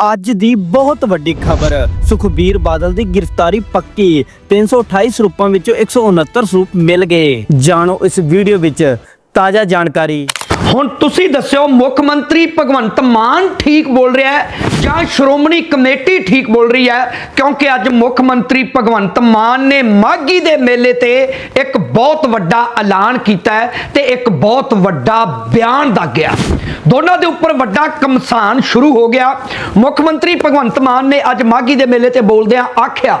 ਅੱਜ ਦੀ ਬਹੁਤ ਵੱਡੀ ਖਬਰ। ਸੁਖਬੀਰ ਬਾਦਲ ਦੀ ਗ੍ਰਿਫਤਾਰੀ ਪੱਕੀ। 328 ਸਰੂਪਾਂ ਵਿੱਚੋਂ 169 ਸਰੂਪ ਮਿਲ ਗਏ। ਜਾਣੋ ਇਸ ਵੀਡੀਓ ਵਿੱਚ ਤਾਜ਼ਾ ਜਾਣਕਾਰੀ। ਹੁਣ ਤੁਸੀਂ ਦੱਸਿਓ, ਮੁੱਖ ਮੰਤਰੀ ਭਗਵੰਤ ਮਾਨ ਠੀਕ ਬੋਲ ਰਿਹਾ ਹੈ ਜਾਂ ਸ਼੍ਰੋਮਣੀ ਕਮੇਟੀ ਠੀਕ ਬੋਲ ਰਹੀ ਹੈ? ਕਿਉਂਕਿ ਅੱਜ ਮੁੱਖ ਮੰਤਰੀ ਭਗਵੰਤ ਮਾਨ ਨੇ ਮਾਗੀ ਦੇ ਮੇਲੇ ਤੇ ਇੱਕ ਬਹੁਤ ਵੱਡਾ ਐਲਾਨ ਕੀਤਾ ਹੈ ਤੇ ਇੱਕ ਬਹੁਤ ਵੱਡਾ ਬਿਆਨ ਦਾ ਗਿਆ। ਦੋਨਾਂ ਦੇ ਉੱਪਰ ਵੱਡਾ ਕਮਸਾਨ ਸ਼ੁਰੂ ਹੋ ਗਿਆ। ਮੁੱਖ ਮੰਤਰੀ ਭਗਵੰਤ ਮਾਨ ਨੇ ਅੱਜ ਮਾਗੀ ਦੇ ਮੇਲੇ ਤੇ ਬੋਲਦਿਆਂ ਆਖਿਆ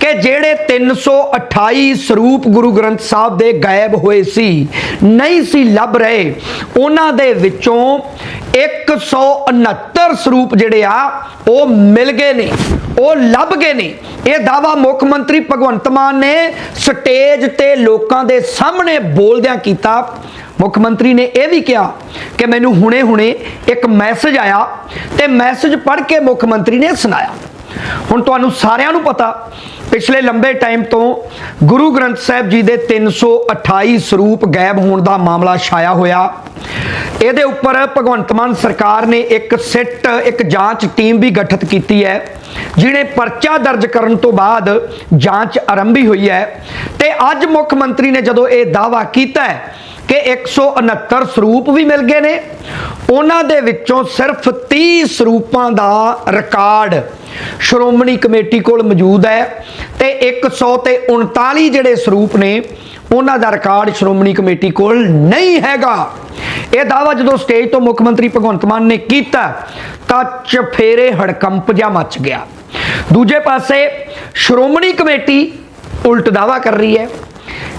ਕਿ ਜਿਹੜੇ 328 ਸਰੂਪ ਗੁਰੂ ਗ੍ਰੰਥ ਸਾਹਿਬ ਦੇ ਗਾਇਬ ਹੋਏ ਸੀ, ਨਹੀਂ ਸੀ ਲੱਭ ਰਹੇ ਉਹਨਾਂ ਦੇ ਵਿੱਚੋਂ 169 ਸਰੂਪ ਜਿਹੜੇ ਆ, ਉਹ ਮਿਲ ਗਏ ਨੇ, ਉਹ ਲੱਭ ਗਏ ਨੇ। ਇਹ ਦਾਵਾ ਮੁੱਖ ਮੰਤਰੀ ਭਗਵੰਤ ਮਾਨ ਨੇ ਸਟੇਜ ਤੇ ਲੋਕਾਂ ਦੇ ਸਾਹਮਣੇ ਬੋਲਦਿਆਂ ਕੀਤਾ। ਮੁੱਖ ਮੰਤਰੀ ਨੇ ਇਹ ਵੀ ਕਿਹਾ ਕਿ ਮੈਨੂੰ ਹੁਣੇ-ਹੁਣੇ ਇੱਕ ਮੈਸੇਜ ਆਇਆ ਤੇ ਮੈਸੇਜ ਪੜ੍ਹ ਕੇ ਮੁੱਖ ਮੰਤਰੀ ਨੇ ਸੁਣਾਇਆ। ਹੁਣ ਤੁਹਾਨੂੰ ਸਾਰਿਆਂ ਨੂੰ ਪਤਾ ਪਿਛਲੇ ਲੰਬੇ ਟਾਈਮ ਤੋਂ ਗੁਰੂ ਗ੍ਰੰਥ ਸਾਹਿਬ ਜੀ ਦੇ 328 ਸਰੂਪ ਗਾਇਬ ਹੋਣ ਦਾ ਮਾਮਲਾ ਛਾਇਆ ਹੋਇਆ। ਇਹਦੇ ਉੱਪਰ ਭਗਵੰਤ ਮਾਨ ਸਰਕਾਰ ਨੇ ਇੱਕ ਸਿੱਟ, ਇੱਕ ਜਾਂਚ ਟੀਮ ਵੀ ਗਠਿਤ ਕੀਤੀ ਹੈ, ਜਿਹਨੇ ਪਰਚਾ ਦਰਜ ਕਰਨ ਤੋਂ ਬਾਅਦ ਜਾਂਚ ਆਰੰਭੀ ਹੋਈ ਹੈ। ਤੇ ਅੱਜ ਮੁੱਖ ਮੰਤਰੀ ਨੇ ਜਦੋਂ ਇਹ ਦਾਵਾ ਕੀਤਾ ਹੈ ਕਿ 169 ਸਰੂਪ ਵੀ ਮਿਲ ਗਏ ਨੇ, ਉਹਨਾਂ ਦੇ ਵਿੱਚੋਂ ਸਿਰਫ 30 ਸਰੂਪਾਂ ਦਾ ਰਿਕਾਰਡ ਸ਼੍ਰੋਮਣੀ ਕਮੇਟੀ ਕੋਲ ਮੌਜੂਦ ਹੈ ਤੇ 100 ਤੇ 39 ਜਿਹੜੇ ਸਰੂਪ ਨੇ, ਉਹਨਾਂ ਦਾ ਰਿਕਾਰਡ ਸ਼੍ਰੋਮਣੀ ਕਮੇਟੀ ਕੋਲ ਨਹੀਂ ਹੈਗਾ। ਇਹ ਦਾਵਾ ਜਦੋਂ ਸਟੇਜ ਤੋਂ ਮੁੱਖ ਮੰਤਰੀ ਭਗਵੰਤ ਮਾਨ ਨੇ ਕੀਤਾ, ਤਾਂ ਚਫੇਰੇ ਹੜਕੰਪ ਜਿਹਾ ਮਚ ਗਿਆ। ਦੂਜੇ ਪਾਸੇ ਸ਼੍ਰੋਮਣੀ ਕਮੇਟੀ ਉਲਟ ਦਾਵਾ ਕਰ ਰਹੀ ਹੈ।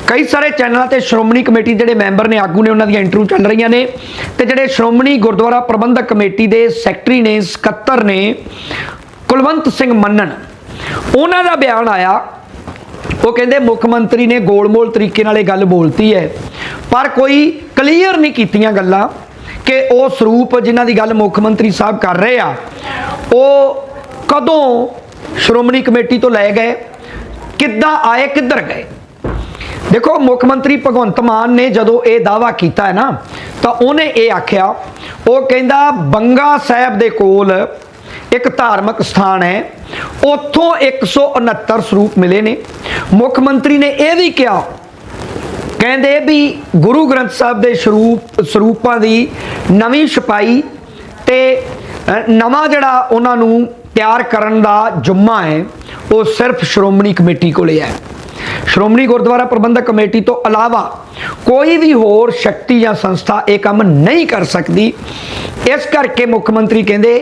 ਕਈ ਸਾਰੇ ਚੈਨਲਾਂ ਤੇ ਸ਼੍ਰੋਮਣੀ ਕਮੇਟੀ ਜਿਹੜੇ ਮੈਂਬਰ ਨੇ, ਆਗੂ ਨੇ, ਉਹਨਾਂ ਦੀਆਂ ਇੰਟਰਵਿਊ ਚੱਲ ਰਹੀਆਂ ਨੇ ਤੇ ਜਿਹੜੇ ਸ਼੍ਰੋਮਣੀ ਗੁਰਦੁਆਰਾ ਪ੍ਰਬੰਧਕ ਕਮੇਟੀ ਦੇ ਸੈਕਟਰੀ ਨੇ, ਸਕੱਤਰ ਨੇ ਕੁਲਵੰਤ ਸਿੰਘ ਮੰਨਣ। ਉਹਨਾਂ ਦਾ ਬਿਆਨ ਆਇਆ, ਉਹ ਕਹਿੰਦੇ ਮੁੱਖ ਮੰਤਰੀ ਨੇ ਗੋਲਮੋਲ ਤਰੀਕੇ ਨਾਲ ਇਹ ਗੱਲ ਬੋਲਤੀ ਹੈ, ਪਰ ਕੋਈ ਕਲੀਅਰ ਨਹੀਂ ਕੀਤੀਆਂ ਗੱਲਾਂ ਕਿ ਉਹ ਸਰੂਪ ਜਿਨ੍ਹਾਂ ਦੀ ਗੱਲ ਮੁੱਖ ਮੰਤਰੀ ਸਾਹਿਬ ਕਰ ਰਹੇ ਆ, ਉਹ ਕਦੋਂ ਸ਼੍ਰੋਮਣੀ ਕਮੇਟੀ ਤੋਂ ਲੈ ਗਏ, ਕਿੱਦਾਂ ਆਏ, ਕਿੱਧਰ ਗਏ। ਦੇਖੋ, ਮੁੱਖ ਮੰਤਰੀ ਭਗਵੰਤ ਮਾਨ ਨੇ ਜਦੋਂ ਇਹ ਦਾਵਾ ਕੀਤਾ ਹੈ ਨਾ, ਤਾਂ ਉਹਨੇ ਇਹ ਆਖਿਆ, ਉਹ ਕਹਿੰਦਾ ਬੰਗਾ ਸਾਹਿਬ ਦੇ ਕੋਲ ਇੱਕ ਧਾਰਮਿਕ ਸਥਾਨ ਹੈ। ਉੱਥੋਂ 169 ਸਰੂਪ ਮਿਲੇ ਨੇ। ਮੁੱਖ ਮੰਤਰੀ ਨੇ ਇਹ ਵੀ ਕਿਹਾ, ਕਹਿੰਦੇ ਵੀ ਗੁਰੂ ਗ੍ਰੰਥ ਸਾਹਿਬ ਦੇ ਸਰੂਪ, ਸਰੂਪਾਂ ਦੀ ਨਵੀਂ ਛਪਾਈ ਤੇ ਨਵਾਂ ਜਿਹੜਾ ਉਹਨਾਂ ਨੂੰ ਤਿਆਰ ਕਰਨ ਦਾ ਜੁਮਾ ਹੈ, ਉਹ ਸਿਰਫ ਸ਼੍ਰੋਮਣੀ ਕਮੇਟੀ ਕੋਲੇ ਹੈ। ਸ਼੍ਰੋਮਣੀ ਗੁਰਦੁਆਰਾ ਪ੍ਰਬੰਧਕ ਕਮੇਟੀ ਤੋਂ ਇਲਾਵਾ ਕੋਈ ਵੀ ਹੋਰ ਸ਼ਕਤੀ ਜਾਂ ਸੰਸਥਾ ਇਹ ਕੰਮ ਨਹੀਂ ਕਰ ਸਕਦੀ। ਇਸ ਕਰਕੇ ਮੁੱਖ ਮੰਤਰੀ ਕਹਿੰਦੇ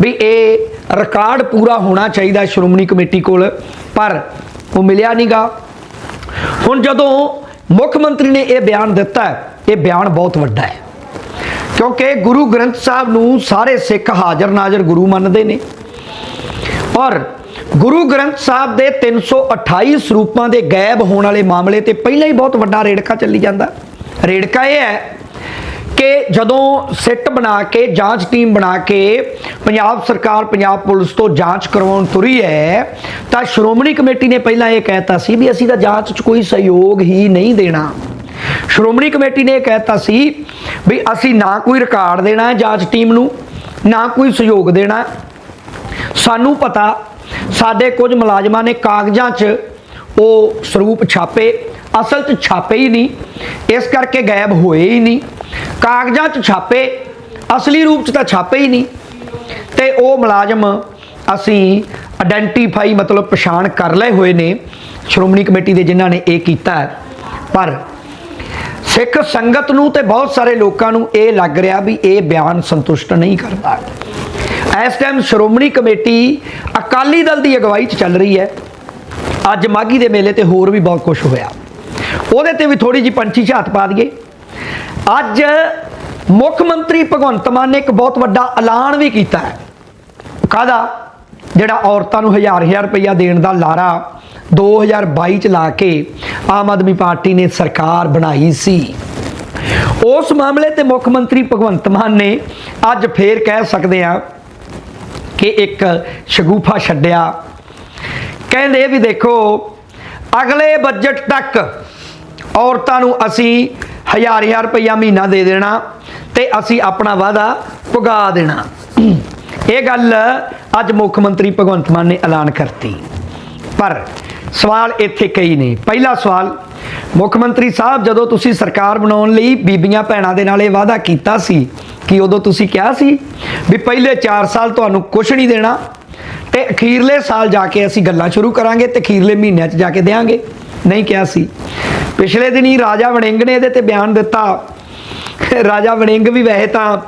ਵੀ ਇਹ ਰਿਕਾਰਡ ਪੂਰਾ ਹੋਣਾ ਚਾਹੀਦਾ ਸ਼੍ਰੋਮਣੀ ਕਮੇਟੀ ਕੋਲ, ਪਰ ਉਹ ਮਿਲਿਆ ਨਹੀਂਗਾ ਹੁਣ ਜਦੋਂ ਮੁੱਖ ਮੰਤਰੀ ਨੇ ਇਹ ਬਿਆਨ ਦਿੱਤਾ ਇਹ ਬਿਆਨ ਬਹੁਤ ਵੱਡਾ ਹੈ। ਕਿਉਂਕਿ ਗੁਰੂ ਗ੍ਰੰਥ ਸਾਹਿਬ ਨੂੰ ਸਾਰੇ ਸਿੱਖ ਹਾਜ਼ਰ ਨਾਜ਼ਰ ਗੁਰੂ ਮੰਨਦੇ ਨੇ। ਔਰ ਗੁਰੂ ਗ੍ਰੰਥ ਸਾਹਿਬ ਦੇ 328 ਸਰੂਪਾਂ ਦੇ ਗਾਇਬ ਹੋਣ ਵਾਲੇ ਮਾਮਲੇ ਤੇ ਪਹਿਲਾਂ ਹੀ ਬਹੁਤ ਵੱਡਾ ਰੇੜਕਾ ਚੱਲੀ ਜਾਂਦਾ। ਰੇੜਕਾ ਇਹ ਹੈ ਕਿ ਜਦੋਂ ਸਿੱਟ ਬਣਾ ਕੇ, ਜਾਂਚ ਟੀਮ ਬਣਾ ਕੇ ਪੰਜਾਬ ਸਰਕਾਰ, ਪੰਜਾਬ ਪੁਲਿਸ ਤੋਂ ਜਾਂਚ ਕਰਵਾਉਣ ਤੁਰੀ ਹੈ, ਤਾਂ ਸ਼੍ਰੋਮਣੀ ਕਮੇਟੀ ਨੇ ਪਹਿਲਾਂ ਇਹ ਕਹਿਤਾ ਸੀ ਵੀ ਅਸੀਂ ਤਾਂ ਜਾਂਚ 'ਚ ਕੋਈ ਸਹਿਯੋਗ ਹੀ ਨਹੀਂ ਦੇਣਾ। ਸ਼੍ਰੋਮਣੀ ਕਮੇਟੀ ਨੇ ਇਹ ਕਹਿਤਾ ਸੀ ਵੀ ਅਸੀਂ ਨਾ ਕੋਈ ਰਿਕਾਰਡ ਦੇਣਾ ਹੈ ਜਾਂਚ ਟੀਮ ਨੂੰ, ਨਾ ਕੋਈ ਸਹਿਯੋਗ ਦੇਣਾ। ਸਾਨੂੰ ਪਤਾ ਸਾਡੇ ਕੁਝ ਮੁਲਾਜ਼ਮਾਂ ਨੇ ਕਾਗਜ਼ਾਂ 'ਚ ਉਹ ਸਰੂਪ ਛਾਪੇ, ਅਸਲ 'ਚ ਛਾਪੇ ਹੀ ਨਹੀਂ, ਇਸ ਕਰਕੇ ਗਾਇਬ ਹੋਏ ਹੀ ਨਹੀਂ। ਕਾਗਜ਼ਾਂ 'ਚ ਛਾਪੇ, ਅਸਲੀ ਰੂਪ 'ਚ ਤਾਂ ਛਾਪੇ ਹੀ ਨਹੀਂ। ਤੇ ਉਹ ਮੁਲਾਜ਼ਮ ਅਸੀਂ ਆਇਡੈਂਟੀਫਾਈ ਮਤਲਬ ਪਛਾਣ ਕਰ ਲਏ ਹੋਏ ਨੇ, ਸ਼੍ਰੋਮਣੀ ਕਮੇਟੀ ਦੇ ਜਿਨ੍ਹਾਂ ਨੇ ਇਹ ਕੀਤਾ ਪਰ ਸਿੱਖ ਸੰਗਤ ਨੂੰ ਤੇ ਬਹੁਤ ਸਾਰੇ ਲੋਕਾਂ ਨੂੰ ਇਹ ਲੱਗ ਰਿਹਾ ਵੀ ਇਹ ਬਿਆਨ ਸੰਤੁਸ਼ਟ ਨਹੀਂ ਕਰਦਾ ਇਸ ਟਾਈਮ ਸ਼੍ਰੋਮਣੀ ਕਮੇਟੀ ਅਕਾਲੀ ਦਲ ਦੀ ਅਗਵਾਈ 'ਚ ਚੱਲ ਰਹੀ ਹੈ। ਅੱਜ ਮਾਗੀ ਦੇ ਮੇਲੇ ਤੇ ਹੋਰ ਵੀ ਬਹੁਤ ਕੁਝ ਹੋਇਆ। ਉਹਦੇ ਤੇ ਵੀ ਥੋੜੀ ਜੀ ਪੰਛੀ ਝਾਤ ਪਾ ਦਈਏ। ਅੱਜ ਮੁੱਖ ਮੰਤਰੀ ਭਗਵੰਤ ਮਾਨ ਨੇ ਇੱਕ ਬਹੁਤ ਵੱਡਾ ਐਲਾਨ ਵੀ ਕੀਤਾ ਹੈ। ਕਾਹਦਾ? ਜਿਹੜਾ ਔਰਤਾਂ ਨੂੰ ਹਜ਼ਾਰ ਹਜ਼ਾਰ ਰੁਪਈਆ ਦੇਣ ਦਾ ਲਾਰਾ 2022 ਚ ਲਾ ਕੇ ਆਮ ਆਦਮੀ ਪਾਰਟੀ ਨੇ ਸਰਕਾਰ ਬਣਾਈ ਸੀ। ਉਸ ਮਾਮਲੇ ਤੇ ਮੁੱਖ ਮੰਤਰੀ ਭਗਵੰਤ ਮਾਨ ਨੇ ਅੱਜ ਫੇਰ ਕਹਿ ਸਕਦੇ ਆ ਕਿ ਇੱਕ ਸ਼ਗੂਫਾ ਛੱਡਿਆ। ਕਹਿੰਦੇ ਵੀ ਦੇਖੋ, ਅਗਲੇ ਬਜਟ ਤੱਕ ਔਰਤਾਂ ਨੂੰ ਅਸੀਂ ਹਜ਼ਾਰ ਹਜ਼ਾਰ ਰੁਪਈਆ ਮਹੀਨਾ ਦੇ ਦੇਣਾ ਤੇ ਅਸੀਂ ਆਪਣਾ ਵਾਅਦਾ ਪੁਗਾ ਦੇਣਾ। ਇਹ ਗੱਲ ਅੱਜ ਮੁੱਖ ਮੰਤਰੀ ਭਗਵੰਤ ਮਾਨ ਨੇ ਐਲਾਨ ਕਰਤੀ। ਪਰ ਸਵਾਲ ਇੱਥੇ ਕਈ ਨੇ। ਪਹਿਲਾ ਸਵਾਲ, ਮੁੱਖ ਮੰਤਰੀ ਸਾਹਿਬ ਜਦੋਂ ਤੁਸੀਂ ਸਰਕਾਰ ਬਣਾਉਣ ਲਈ ਬੀਬੀਆਂ ਭੈਣਾਂ ਦੇ ਨਾਲ ਇਹ ਵਾਅਦਾ ਕੀਤਾ ਸੀ ਕਿ ਉਦੋਂ ਤੁਸੀਂ ਕਿਹਾ ਸੀ ਵੀ ਪਹਿਲੇ 4 ਸਾਲ ਤੁਹਾਨੂੰ ਕੁਝ ਨਹੀਂ ਦੇਣਾ ਤੇ ਅਖੀਰਲੇ ਸਾਲ ਜਾ ਕੇ ਅਸੀਂ ਗੱਲਾਂ ਸ਼ੁਰੂ ਕਰਾਂਗੇ ਤੇ ਅਖੀਰਲੇ ਮਹੀਨਿਆਂ 'ਚ ਜਾ ਕੇ ਦੇਾਂਗੇ। ਨਹੀਂ ਕਿਹਾ ਸੀ। ਪਿਛਲੇ ਦਿਨੀ ਰਾਜਾ ਵੜਿੰਗ ਨੇ ਇਹਦੇ ਤੇ ਬਿਆਨ ਦਿੱਤਾ। ਰਾਜਾ ਵੜਿੰਗ ਵੀ ਵੈਸੇ ਤਾਂ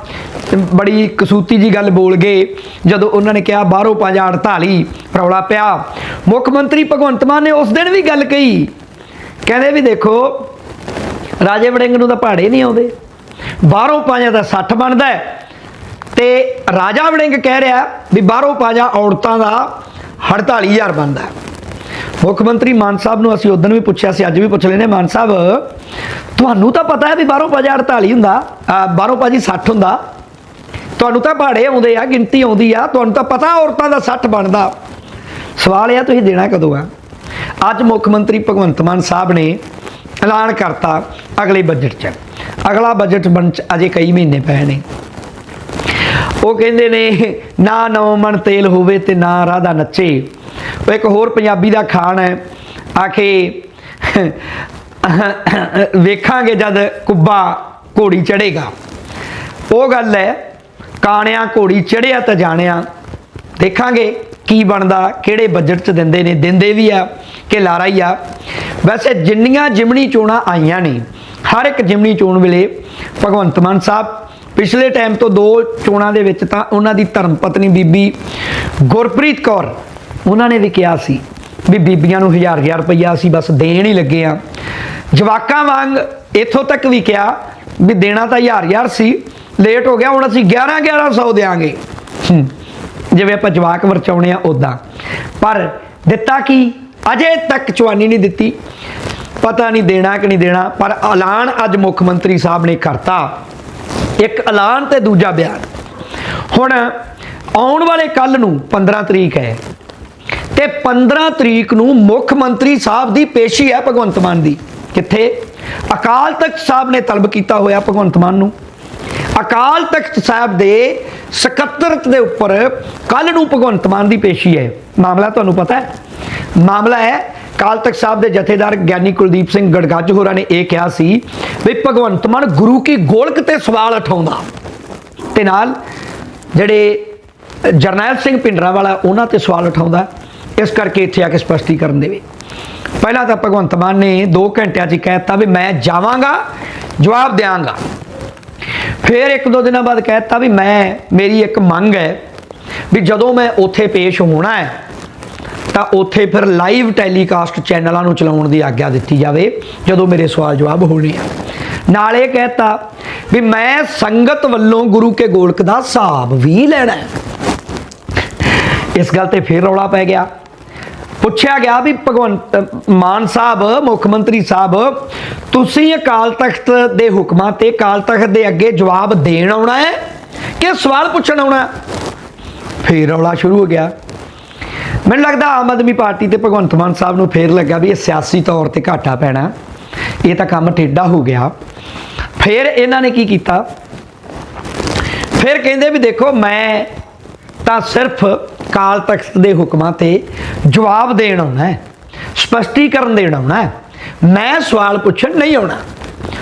ਬੜੀ ਕਸੂਤੀ ਜੀ ਗੱਲ ਬੋਲ ਗਏ। ਜਦੋਂ ਉਹਨਾਂ ਨੇ ਕਿਹਾ ਬਾਹਰੋਂ 548 ਰੌਲਾ ਪਿਆ। ਮੁੱਖ ਮੰਤਰੀ ਭਗਵੰਤ ਮਾਨ ਨੇ ਉਸ ਦਿਨ ਵੀ ਗੱਲ ਕਹੀ। ਕਹਿੰਦੇ ਵੀ ਦੇਖੋ, ਰਾਜੇ ਵੜਿੰਗ ਨੂੰ ਤਾਂ ਪਹਾੜੇ ਨਹੀਂ ਆਉਂਦੇ। ਬਾਹਰੋਂ ਪੰਜਾ ਦਾ 60 ਬਣਦਾ ਤੇ ਰਾਜਾ ਵੜਿੰਗ ਕਹਿ ਰਿਹਾ ਵੀ ਬਾਹਰੋਂ ਪਾਜਾ ਔਰਤਾਂ ਦਾ 48000 ਬਣਦਾ ਮੁੱਖ ਮੰਤਰੀ ਮਾਨ ਸਾਹਿਬ ਨੂੰ ਅਸੀਂ ਉਦੋਂ ਵੀ ਪੁੱਛਿਆ ਸੀ, ਅੱਜ ਵੀ ਪੁੱਛ ਲੈਨੇ ਮਾਨ ਸਾਹਿਬ, ਤੁਹਾਨੂੰ ਤਾਂ ਪਤਾ ਹੈ ਵੀ ਬਾਹਰੋਂ ਪਾਜ਼ਾ 48 ਹੁੰਦਾ ਬਾਹਰੋਂ ਪਾਜੀ 60 ਹੁੰਦਾ। ਤੁਹਾਨੂੰ ਤਾਂ ਪਹਾੜੇ ਆਉਂਦੇ ਆ, ਗਿਣਤੀ ਆਉਂਦੀ ਆ, ਤੁਹਾਨੂੰ ਤਾਂ ਪਤਾ ਔਰਤਾਂ ਦਾ 60 ਬਣਦਾ। ਸਵਾਲ ਇਹ ਆ, ਤੁਸੀਂ ਦੇਣਾ ਕਦੋਂ ਆ? ਅੱਜ ਮੁੱਖ ਮੰਤਰੀ ਭਗਵੰਤ ਮਾਨ ਸਾਹਿਬ ਨੇ ਐਲਾਨ ਕਰਤਾ ਅਗਲੇ ਬਜਟ 'ਚ। ਅਗਲਾ ਬਜਟ ਬਣ 'ਚ ਅਜੇ ਕਈ ਮਹੀਨੇ ਪਏ ਨੇ। ਉਹ ਕਹਿੰਦੇ ਨੇ, ਨਾ ਨੌ ਤੇਲ ਹੋਵੇ ਤੇ ਨਾ ਰਾਧਾ ਨੱਚੇ। ਉਹ ਇੱਕ ਹੋਰ ਪੰਜਾਬੀ ਦਾ ਖਾਣ ਹੈ, ਆਖੇ, ਵੇਖਾਂਗੇ ਜਦ ਕੁੱਬਾ ਘੋੜੀ ਚੜੇਗਾ ਉਹ ਗੱਲ ਹੈ, ਕਾਣਿਆਂ ਘੋੜੀ ਚੜਿਆ ਤਾਂ ਜਾਣਿਆ। ਦੇਖਾਂਗੇ ਕੀ ਬਣਦਾ, ਕਿਹੜੇ ਬਜਟ ਚ ਦਿੰਦੇ ਨੇ, ਦਿੰਦੇ ਵੀ ਆ ਕਿ ਲਾਰਾ ਹੀ ਆ। ਵੈਸੇ ਜਿੰਨੀਆਂ ਜਿਮਣੀ ਚੋਣਾਂ ਆਈਆਂ ਨੇ ਹਰ ਇੱਕ ਜਿਮਨੀ ਚੋਣ ਵੇਲੇ ਭਗਵੰਤ ਮਾਨ ਸਾਹਿਬ, ਪਿਛਲੇ ਟਾਈਮ ਤੋਂ ਦੋ ਚੋਣਾਂ ਦੇ ਵਿੱਚ ਤਾਂ ਉਹਨਾਂ ਦੀ ਧਰਮ ਪਤਨੀ ਬੀਬੀ ਗੁਰਪ੍ਰੀਤ ਕੌਰ, ਉਹਨਾਂ ਨੇ ਵੀ ਕਿਹਾ ਸੀ ਵੀ ਬੀਬੀਆਂ ਨੂੰ ਹਜ਼ਾਰ ਹਜ਼ਾਰ ਰੁਪਈਆ ਅਸੀਂ ਬਸ ਦੇਣ ਹੀ ਲੱਗੇ ਆ ਜਵਾਕਾਂ ਵਾਂਗ ਇੱਥੋਂ ਤੱਕ ਵੀ ਕਿਹਾ ਵੀ ਦੇਣਾ ਤਾਂ ਹਜ਼ਾਰ ਹਜ਼ਾਰ ਸੀ ਲੇਟ ਹੋ ਗਿਆ, ਹੁਣ ਅਸੀਂ 11 1100 ਦੇਾਂਗੇ ਜਿਵੇਂ ਆਪਾਂ ਜਵਾਕ ਵਰਚਾਉਣੇ ਆ ਉਦਾਂ ਪਰ ਦਿੱਤਾ ਕੀ? ਅਜੇ ਤੱਕ ਚਵਾਨੀ ਨਹੀਂ ਦਿੱਤੀ। ਪਤਾ ਨਹੀਂ ਦੇਣਾ ਕਿ ਨਹੀਂ ਦੇਣਾ, ਪਰ ਐਲਾਨ ਅੱਜ ਮੁੱਖ ਮੰਤਰੀ ਸਾਹਿਬ ਨੇ ਕਰਤਾ। ਇੱਕ ਐਲਾਨ ਤੇ ਦੂਜਾ ਬਿਆਨ। ਹੁਣ ਆਉਣ ਵਾਲੇ ਕੱਲ ਨੂੰ 15 ਤਰੀਕ ਹੈ ਤੇ 15 ਤਰੀਕ ਨੂੰ ਮੁੱਖ ਮੰਤਰੀ ਸਾਹਿਬ ਦੀ ਪੇਸ਼ੀ ਹੈ ਭਗਵੰਤ ਮਾਨ ਦੀ। ਕਿੱਥੇ? ਅਕਾਲ ਤਖਤ ਸਾਹਿਬ ਨੇ ਤਲਬ ਕੀਤਾ ਹੋਇਆ ਭਗਵੰਤ ਮਾਨ ਨੂੰ। ਅਕਾਲ ਤਖਤ ਸਾਹਿਬ ਦੇ ਸਕੱਤਰਤ ਦੇ ਉੱਪਰ ਕੱਲ ਨੂੰ ਭਗਵੰਤ ਮਾਨ ਦੀ ਪੇਸ਼ੀ ਹੈ। ਮਾਮਲਾ ਤੁਹਾਨੂੰ ਪਤਾ ਹੈ? ਮਾਮਲਾ ਹੈ ਅਕਾਲ ਤਖਤ ਸਾਹਿਬ ਦੇ ਜਥੇਦਾਰ ਗਿਆਨੀ ਕੁਲਦੀਪ ਸਿੰਘ ਗੜਗੱਜ ਹੋਰਾਂ ਨੇ ਇਹ ਕਿਹਾ ਸੀ ਵੀ ਭਗਵੰਤ ਮਾਨ ਗੁਰੂ ਕੀ ਗੋਲਕ ਤੇ ਸਵਾਲ ਉਠਾਉਂਦਾ। ਤੇ ਨਾਲ ਜਿਹੜੇ ਜਰਨੈਲ ਸਿੰਘ ਪਿੰਡਰਾ ਵਾਲਾ ਉਹਨਾਂ ਤੇ ਸਵਾਲ ਉਠਾਉਂਦਾ। ਇਸ ਕਰਕੇ ਇੱਥੇ ਆ ਕੇ ਸਪਸ਼ਟੀਕਰਨ ਦੇਵੇ। ਪਹਿਲਾਂ ਤਾਂ ਭਗਵੰਤ ਮਾਨ ਨੇ 2 ਘੰਟਿਆਂ 'ਚ ਹੀ ਕਹਿ ਦਿੱਤਾ ਵੀ ਮੈਂ ਜਾਵਾਂਗਾ, ਜਵਾਬ ਦਿਆਂਗਾ। ਫਿਰ ਇੱਕ ਦੋ ਦਿਨਾਂ ਬਾਅਦ ਕਹਿ ਦਿੱਤਾ ਵੀ ਮੈਂ, ਮੇਰੀ ਇੱਕ ਮੰਗ ਹੈ ਵੀ ਜਦੋਂ ਮੈਂ ਉੱਥੇ ਪੇਸ਼ ਹੋਣਾ ਹੈ ਤਾਂ ਉੱਥੇ ਫਿਰ ਲਾਈਵ ਟੈਲੀਕਾਸਟ ਚੈਨਲਾਂ ਨੂੰ ਚਲਾਉਣ ਦੀ ਆਗਿਆ ਦਿੱਤੀ ਜਾਵੇ, ਜਦੋਂ ਮੇਰੇ ਸਵਾਲ ਜਵਾਬ ਹੋਣੇ ਆ। ਨਾਲ ਇਹ ਕਹਿਤਾ ਵੀ ਮੈਂ ਸੰਗਤ ਵੱਲੋਂ ਗੁਰੂ ਕੇ ਗੋਲਕ ਦਾ ਹਿਸਾਬ ਵੀ ਲੈਣਾ ਇਸ ਗੱਲ ਤੇ ਫਿਰ ਰੌਲਾ ਪੈ ਗਿਆ। ਪੁੱਛਿਆ ਗਿਆ ਵੀ ਭਗਵੰਤ ਮਾਨ ਸਾਹਿਬ, ਮੁੱਖ ਮੰਤਰੀ ਸਾਹਿਬ, ਤੁਸੀਂ ਅਕਾਲ ਤਖਤ ਦੇ ਹੁਕਮਾਂ ਤੇ ਅਕਾਲ ਤਖਤ ਦੇ ਅੱਗੇ ਜਵਾਬ ਦੇਣ ਆਉਣਾ ਹੈ ਕਿ ਸਵਾਲ ਪੁੱਛਣ ਆਉਣਾ ਹੈ? ਫਿਰ ਰੌਲਾ ਸ਼ੁਰੂ ਹੋ ਗਿਆ। ਮੈਨੂੰ ਲੱਗਦਾ ਆਮ ਆਦਮੀ ਪਾਰਟੀ ਤੇ ਭਗਵੰਤ ਮਾਨ ਸਾਹਿਬ ਨੂੰ ਫੇਰ ਲੱਗਾ ਵੀ ਇਹ ਸਿਆਸੀ ਤੌਰ ਤੇ ਘਾਟਾ ਪੈਣਾ ਇਹ ਤਾਂ ਕੰਮ ਟੇਢਾ ਹੋ ਗਿਆ। ਫਿਰ ਇਹਨਾਂ ਨੇ ਕੀ ਕੀਤਾ? ਫਿਰ ਕਹਿੰਦੇ ਵੀ ਦੇਖੋ, ਮੈਂ ਤਾਂ ਸਿਰਫ ਕਾਲ ਤਖਤ ਦੇ ਹੁਕਮਾਂ ਤੇ ਜਵਾਬ ਦੇਣ ਆਉਣਾ ਹੈ, ਸਪਸ਼ਟੀਕਰਨ ਦੇਣ ਆਉਣਾ ਹੈ। ਮੈਂ ਸਵਾਲ ਪੁੱਛਣ ਨਹੀਂ ਆਉਣਾ।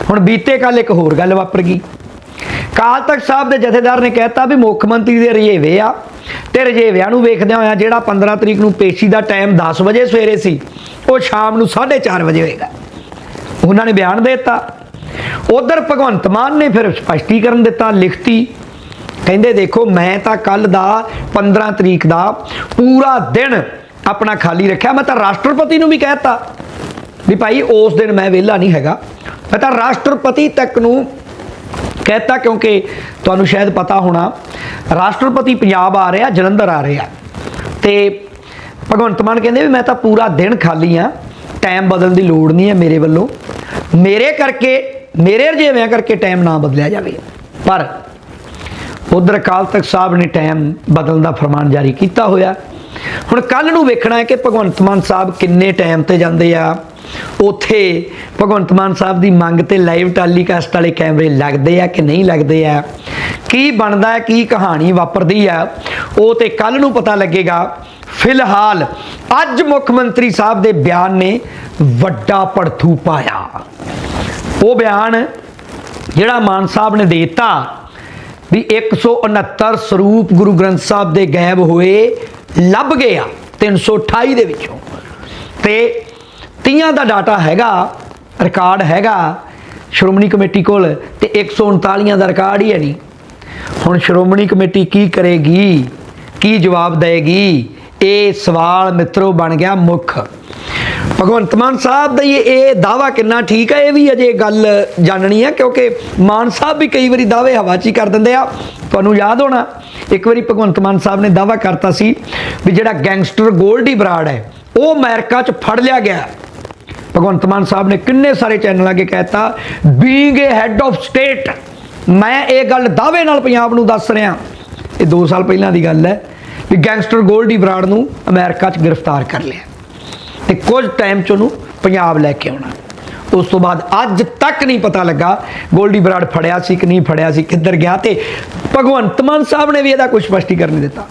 ਹੁਣ ਬੀਤੇ ਕੱਲ ਇੱਕ ਹੋਰ ਗੱਲ ਵਾਪਰ ਗਈ। ਕਾਲ ਤਖਤ ਸਾਹਿਬ ਦੇ ਜਥੇਦਾਰ ਨੇ ਕਹਿਤਾ ਵੀ ਮੁੱਖ ਮੰਤਰੀ ਦੇ ਰਜੇਵੇ ਆ ਤੇ ਰਜੇਵਿਆਂ ਨੂੰ ਵੇਖਦਿਆਂ ਹੋਇਆ ਜਿਹੜਾ 15 ਤਰੀਕ ਨੂੰ ਪੇਸ਼ੀ ਦਾ ਟਾਈਮ 10 ਵਜੇ ਸਵੇਰੇ ਸੀ, ਉਹ ਸ਼ਾਮ ਨੂੰ 4:30 ਵਜੇ ਹੋਏਗਾ। ਉਹਨਾਂ ਨੇ ਬਿਆਨ ਦੇ ਦਿੱਤਾ। ਉਧਰ ਭਗਵੰਤ ਮਾਨ ਨੇ ਫਿਰ ਸਪਸ਼ਟੀਕਰਨ ਦਿੱਤਾ, ਲਿਖਤੀ, ਕਹਿੰਦੇ ਦੇਖੋ ਮੈਂ ਤਾਂ ਕੱਲ ਦਾ 15 ਤਰੀਕ ਦਾ ਪੂਰਾ ਦਿਨ ਆਪਣਾ ਖਾਲੀ ਰੱਖਿਆ, ਮੈਂ ਤਾਂ ਰਾਸ਼ਟਰਪਤੀ ਨੂੰ ਵੀ ਕਹਿਤਾ ਵੀ ਭਾਈ ਉਸ ਦਿਨ ਮੈਂ ਵਿਹਲਾ ਨਹੀਂ ਹੈਗਾ। ਮੈਂ ਤਾਂ ਰਾਸ਼ਟਰਪਤੀ ਤੱਕ ਨੂੰ ਕਹਿਤਾ ਕਿਉਂਕਿ ਤੁਹਾਨੂੰ ਸ਼ਾਇਦ ਪਤਾ ਹੋਣਾ, ਰਾਸ਼ਟਰਪਤੀ ਪੰਜਾਬ ਆ ਰਿਹਾ, ਜਲੰਧਰ ਆ ਰਿਹਾ। ਤੇ ਭਗਵੰਤ ਮਾਨ ਕਹਿੰਦੇ ਵੀ ਮੈਂ ਤਾਂ ਪੂਰਾ ਦਿਨ ਖਾਲੀ ਆ ਟਾਈਮ ਬਦਲਣ ਦੀ ਲੋੜ ਨਹੀਂ ਹੈ ਮੇਰੇ ਵੱਲੋਂ। ਮੇਰੇ ਕਰਕੇ, ਮੇਰੇ ਰਜੇਵਿਆਂ ਕਰਕੇ ਟਾਈਮ ਨਾ ਬਦਲਿਆ ਜਾਵੇ। ਪਰ ਉਧਰ ਅਕਾਲ ਤਖਤ ਸਾਹਿਬ ਨੇ ਟਾਈਮ ਬਦਲਣ ਦਾ ਫਰਮਾਨ ਜਾਰੀ ਕੀਤਾ ਹੋਇਆ। ਹੁਣ ਕੱਲ ਨੂੰ ਵੇਖਣਾ ਹੈ ਕਿ ਭਗਵੰਤ ਮਾਨ ਸਾਹਿਬ ਕਿੰਨੇ ਟਾਈਮ ਤੇ ਜਾਂਦੇ ਆ। ਉੱਥੇ ਭਗਵੰਤ ਮਾਨ ਸਾਹਿਬ ਦੀ ਮੰਗ ਤੇ ਲਾਈਵ ਟੈਲੀਕਾਸਟ ਵਾਲੇ ਕੈਮਰੇ ਲੱਗਦੇ ਆ ਕਿ ਨਹੀਂ ਲੱਗਦੇ ਆ? ਕੀ ਬਣਦਾ ਹੈ, ਕੀ ਕਹਾਣੀ ਵਾਪਰਦੀ ਆ? ਉਹ ਤੇ ਕੱਲ ਨੂੰ ਪਤਾ ਲੱਗੇਗਾ। ਫਿਲਹਾਲ ਅੱਜ ਮੁੱਖ ਮੰਤਰੀ ਸਾਹਿਬ ਦੇ ਬਿਆਨ ਨੇ ਵੱਡਾ ਪੜਥੂ ਪਾਇਆ। ਉਹ ਬਿਆਨ ਜਿਹੜਾ ਮਾਨ ਸਾਹਿਬ ਨੇ ਦੇ ਦਿੱਤਾ ਵੀ 169 ਸਰੂਪ ਗੁਰੂ ਗ੍ਰੰਥ ਸਾਹਿਬ ਦੇ ਗਾਇਬ ਹੋਏ ਲੱਭ ਗਏ ਆ 328 ਦੇ ਵਿੱਚੋਂ। ਤੇ ਤੀਆਂ ਦਾ ਡਾਟਾ ਹੈਗਾ, ਰਿਕਾਰਡ ਹੈਗਾ ਸ਼੍ਰੋਮਣੀ ਕਮੇਟੀ ਕੋਲ ਤੇ 139 ਦਾ ਰਿਕਾਰਡ ਹੀ ਹੈ ਨਹੀਂ। ਹੁਣ ਸ਼੍ਰੋਮਣੀ ਕਮੇਟੀ ਕੀ ਕਰੇਗੀ? ਕੀ ਜਵਾਬ ਦੇਗੀ ਇਹ ਸਵਾਲ ਮਿੱਤਰੋ ਬਣ ਗਿਆ ਮੁੱਖ। ਭਗਵੰਤ ਮਾਨ ਸਾਹਿਬ ਦਾ ਇਹ ਇਹ ਦਾਵਾ ਕਿੰਨਾ ਠੀਕ ਹੈ? ਇਹ ਵੀ ਅਜੇ ਗੱਲ ਜਾਣਨੀ ਹੈ, ਕਿਉਂਕਿ ਮਾਨ ਸਾਹਿਬ ਵੀ ਕਈ ਵਾਰੀ ਦਾਅਵੇ ਹਵਾ 'ਚ ਹੀ ਕਰ ਦਿੰਦੇ ਆ। ਤੁਹਾਨੂੰ ਯਾਦ ਹੋਣਾ, ਇੱਕ ਵਾਰੀ ਭਗਵੰਤ ਮਾਨ ਸਾਹਿਬ ਨੇ ਦਾਅਵਾ ਕਰਤਾ ਸੀ ਵੀ ਜਿਹੜਾ ਗੈਂਗਸਟਰ ਗੋਲਡੀ ਬਰਾੜ ਹੈ, ਉਹ ਅਮਰੀਕਾ 'ਚ ਫੜ ਲਿਆ ਗਿਆ। ਭਗਵੰਤ ਮਾਨ ਸਾਹਿਬ ਨੇ ਕਿੰਨੇ ਸਾਰੇ ਚੈਨਲ ਅੱਗੇ ਕਹਿਤਾ being a head of state ਮੈਂ ਇਹ ਗੱਲ ਦਾਅਵੇ ਨਾਲ ਪੰਜਾਬ ਨੂੰ ਦੱਸ ਰਿਹਾ। ਇਹ 2 ਸਾਲ ਪਹਿਲਾਂ ਦੀ ਗੱਲ ਹੈ ਵੀ ਗੈਂਗਸਟਰ ਗੋਲਡੀ ਬਰਾੜ ਨੂੰ ਅਮਰੀਕਾ 'ਚ ਗ੍ਰਿਫਤਾਰ ਕਰ ਲਿਆ। ਤੇ ਕੁਝ ਟਾਈਮ ਚ ਉਹਨੂੰ ਪੰਜਾਬ ਲੈ ਕੇ ਆਉਣਾ। ਉਸ ਤੋਂ ਬਾਅਦ ਅੱਜ ਤੱਕ ਨਹੀਂ ਪਤਾ ਲੱਗਾ ਗੋਲਡੀ ਬਰਾੜ ਫੜਿਆ ਸੀ ਕਿ ਨਹੀਂ ਫੜਿਆ ਸੀ, ਕਿੱਧਰ ਗਿਆ ਤੇ ਭਗਵੰਤ ਮਾਨ ਸਾਹਿਬ ਨੇ ਵੀ ਇਹਦਾ ਕੋਈ ਸਪਸ਼ਟੀਕਰਨ ਨਹੀਂ ਦਿੱਤਾ।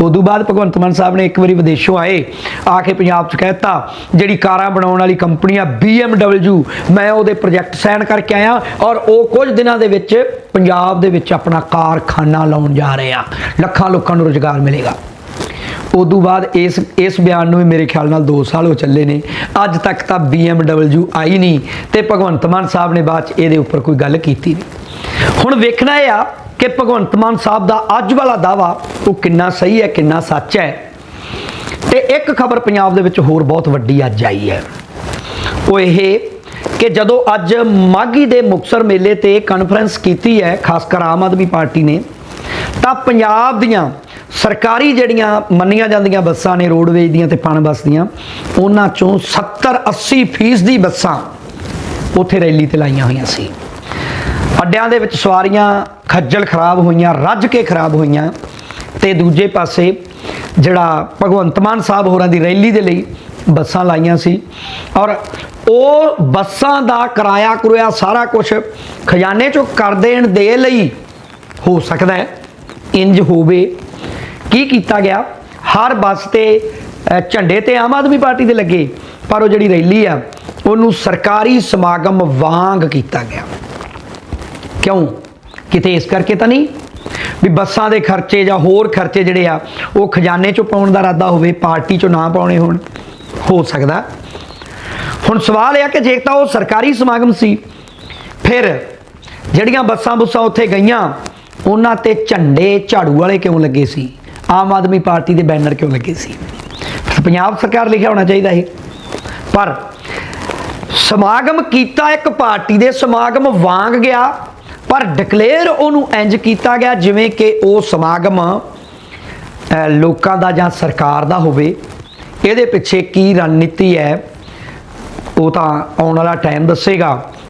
ਉਦੋਂ ਬਾਅਦ ਭਗਵੰਤ ਮਾਨ ਸਾਹਿਬ ਨੇ ਇੱਕ ਵਾਰੀ ਵਿਦੇਸ਼ੋਂ ਆਏ, ਆ ਕੇ ਪੰਜਾਬ 'ਚ ਕਹਿਤਾ, ਜਿਹੜੀ ਕਾਰਾਂ ਬਣਾਉਣ ਵਾਲੀ ਕੰਪਨੀ ਆ BMW ਮੈਂ ਉਹਦੇ ਪ੍ਰੋਜੈਕਟ ਸਾਈਨ ਕਰਕੇ ਆਇਆ ਔਰ ਉਹ ਕੁਝ ਦਿਨਾਂ ਦੇ ਵਿੱਚ ਪੰਜਾਬ ਦੇ ਵਿੱਚ ਆਪਣਾ ਕਾਰਖਾਨਾ ਲਾਉਣ ਜਾ ਰਹੇ ਆ। ਲੱਖਾਂ ਲੋਕਾਂ ਨੂੰ ਰੋਜ਼ਗਾਰ ਮਿਲੇਗਾ। ਉਦੋਂ ਬਾਅਦ ਇਸ ਇਸ ਬਿਆਨ ਨੂੰ ਵੀ ਮੇਰੇ ਖਿਆਲ ਨਾਲ 2 ਸਾਲ ਹੋ ਚੱਲੇ ਨੇ। ਅੱਜ ਤੱਕ ਤਾਂ BMW ਆਈ ਨਹੀਂ ਤੇ ਭਗਵੰਤ ਮਾਨ ਸਾਹਿਬ ਨੇ ਬਾਅਦ ਚ ਇਹਦੇ ਉੱਪਰ ਕੋਈ ਗੱਲ ਕੀਤੀ ਨਹੀਂ। ਹੁਣ ਵੇਖਣਾ ਇਹ ਆ ਕਿ ਭਗਵੰਤ ਮਾਨ ਸਾਹਿਬ ਦਾ ਅੱਜ ਵਾਲਾ ਦਾਵਾ ਉਹ ਕਿੰਨਾ ਸਹੀ ਹੈ, ਕਿੰਨਾ ਸੱਚ ਹੈ। ਤੇ ਇੱਕ ਖਬਰ ਪੰਜਾਬ ਦੇ ਵਿੱਚ ਹੋਰ ਬਹੁਤ ਵੱਡੀ ਅੱਜ ਆਈ ਹੈ। ਉਹ ਇਹ ਕਿ ਜਦੋਂ ਅੱਜ ਮਾਗੀ ਦੇ ਮੁਕਸਰ ਮੇਲੇ ਤੇ ਕਾਨਫਰੰਸ ਕੀਤੀ ਹੈ, ਖਾਸ ਕਰ ਆਮ ਆਦਮੀ ਪਾਰਟੀ ਨੇ, ਤਾਂ ਪੰਜਾਬ ਦੀਆਂ ਸਰਕਾਰੀ ਜਿਹੜੀਆਂ ਮੰਨੀਆਂ ਜਾਂਦੀਆਂ ਬੱਸਾਂ ਨੇ ਰੋਡਵੇਜ ਦੀਆਂ ਤੇ ਪਣ ਬੱਸ ਦੀਆਂ, ਉਹਨਾਂ ਚੋਂ 70 80 ਫੀਸ ਦੀ ਬੱਸਾਂ ਉੱਥੇ ਰੈਲੀ ਤੇ ਲਾਈਆਂ ਹੋਈਆਂ ਸੀ। ਅੱਡਿਆਂ ਦੇ ਵਿੱਚ ਸਵਾਰੀਆਂ ਖੱਜਲ ਖਰਾਬ ਹੋਈਆਂ ਰੱਜ ਕੇ ਖਰਾਬ ਹੋਈਆਂ ਤੇ ਦੂਜੇ ਪਾਸੇ ਜਿਹੜਾ ਭਗਵੰਤ ਮਾਨ ਸਾਹਿਬ ਹੋਰਾਂ ਦੀ ਰੈਲੀ ਦੇ ਲਈ ਬੱਸਾਂ ਲਾਈਆਂ ਸੀ ਔਰ ਉਹ ਬੱਸਾਂ ਦਾ ਕਿਰਾਇਆ ਕਰੋਇਆ ਸਾਰਾ ਕੁਝ ਖਜ਼ਾਨੇ ਚੋਂ ਕਰ ਦੇਣ ਦੇ ਲਈ ਹੋ ਸਕਦਾ ਹੈ ਇੰਜ ਹੋਵੇ ਕੀ ਕੀਤਾ ਗਿਆ? ਹਰ ਬੱਸ ਤੇ ਅ, ਝੰਡੇ ਤੇ ਆਮ ਆਦਮੀ ਪਾਰਟੀ ਦੇ ਲੱਗੇ ਪਰ ਉਹ ਜਿਹੜੀ ਰੈਲੀ ਆ ਉਹਨੂੰ ਸਰਕਾਰੀ ਸਮਾਗਮ ਵਾਂਗ ਕੀਤਾ ਗਿਆ। ਕਿਉਂ? ਕਿਤੇ ਇਸ ਕਰਕੇ ਤਾਂ ਨਹੀਂ? ਵੀ ਬੱਸਾਂ ਦੇ ਖਰਚੇ ਜਾਂ ਹੋਰ ਖਰਚੇ ਜਿਹੜੇ ਆ, ਉਹ ਖਜ਼ਾਨੇ ਚੋਂ ਪਾਉਣ ਦਾ ਇਰਾਦਾ ਹੋਵੇ, ਪਾਰਟੀ ਚੋਂ ਨਾ ਪਾਉਣੇ ਹੋਣ, ਹੋ ਸਕਦਾ। ਹੁਣ ਸਵਾਲ ਇਹ ਆ ਕਿ ਜੇ ਤਾਂ ਉਹ ਸਰਕਾਰੀ ਸਮਾਗਮ ਸੀ, ਫਿਰ ਜਿਹੜੀਆਂ ਬੱਸਾਂ ਬੁੱਸਾਂ ਉੱਥੇ ਗਈਆਂ, ਉਹਨਾਂ ਤੇ ਝੰਡੇ ਝਾੜੂ ਵਾਲੇ ਕਿਉਂ ਲੱਗੇ ਸੀ? ਆਮ ਆਦਮੀ ਪਾਰਟੀ ਦੇ ਬੈਨਰ ਕਿਉਂ ਲੱਗੇ ਸੀ? ਫਿਰ ਪੰਜਾਬ ਸਰਕਾਰ ਲਿਖਿਆ ਹੋਣਾ ਚਾਹੀਦਾ ਇਹ ਪਰ ਸਮਾਗਮ ਕੀਤਾ ਇੱਕ ਪਾਰਟੀ ਦੇ, ਸਮਾਗਮ ਵਾਂਗ ਗਿਆ ਪਰ ਡਿਕਲੇਅਰ ਉਹਨੂੰ ਇੰਜ ਕੀਤਾ ਗਿਆ ਜਿਵੇਂ ਕਿ ਉਹ ਸਮਾਗਮ ਲੋਕਾਂ ਦਾ ਜਾਂ ਸਰਕਾਰ ਦਾ ਹੋਵੇ। ਇਹਦੇ ਪਿੱਛੇ ਕੀ ਰਣਨੀਤੀ ਹੈ, ਉਹ ਤਾਂ ਆਉਣ ਵਾਲਾ ਟਾਈਮ ਦੱਸੇਗਾ।